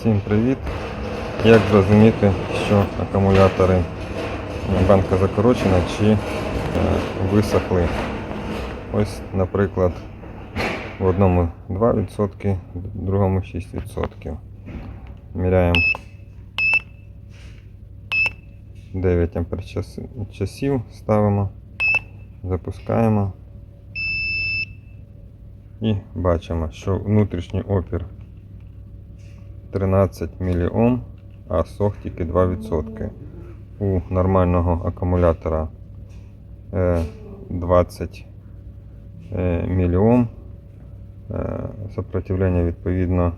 Всім привіт! Як зрозуміти, що акумулятори банка закорочена чи е, висохли? Ось, наприклад, в одному 2%, в другому 6%. Міряємо 9 ампер часів, ставимо, запускаємо і бачимо, що внутрішній опір 13 мА, а сох тільки 2%. У нормального акумулятора е, 20 мільйом. Сопротивлення відповідно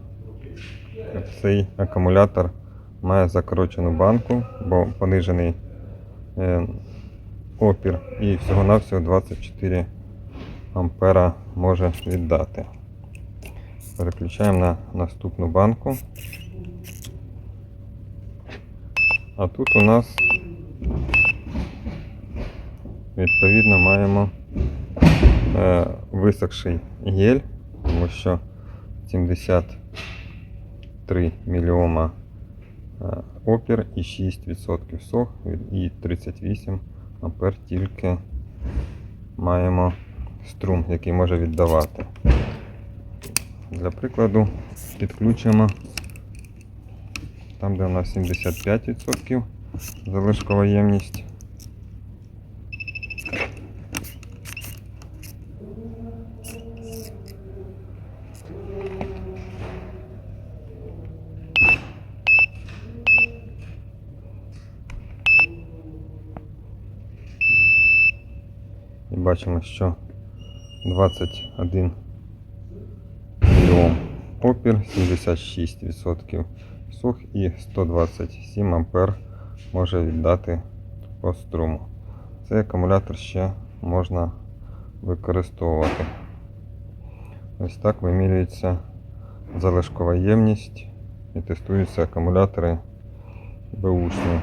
цей акумулятор має закорочену банку, бо понижений е, опір і всього-навсього 24 ампера може віддати. Переключаємо на наступну банку. А тут у нас відповідно маємо е, висохший гель, тому що 73 мільйома е, опір і 6% сох і 38 ампер тільки маємо струм, який може віддавати. Для прикладу підключимо там, де у нас 75% залишкова ємність. Бачимо, що 21 мільйон опір, 76% сох і 127 ампер може віддати по струму. Цей акумулятор ще можна використовувати. Ось так вимірюється залишкова ємність і тестуються акумулятори беушні.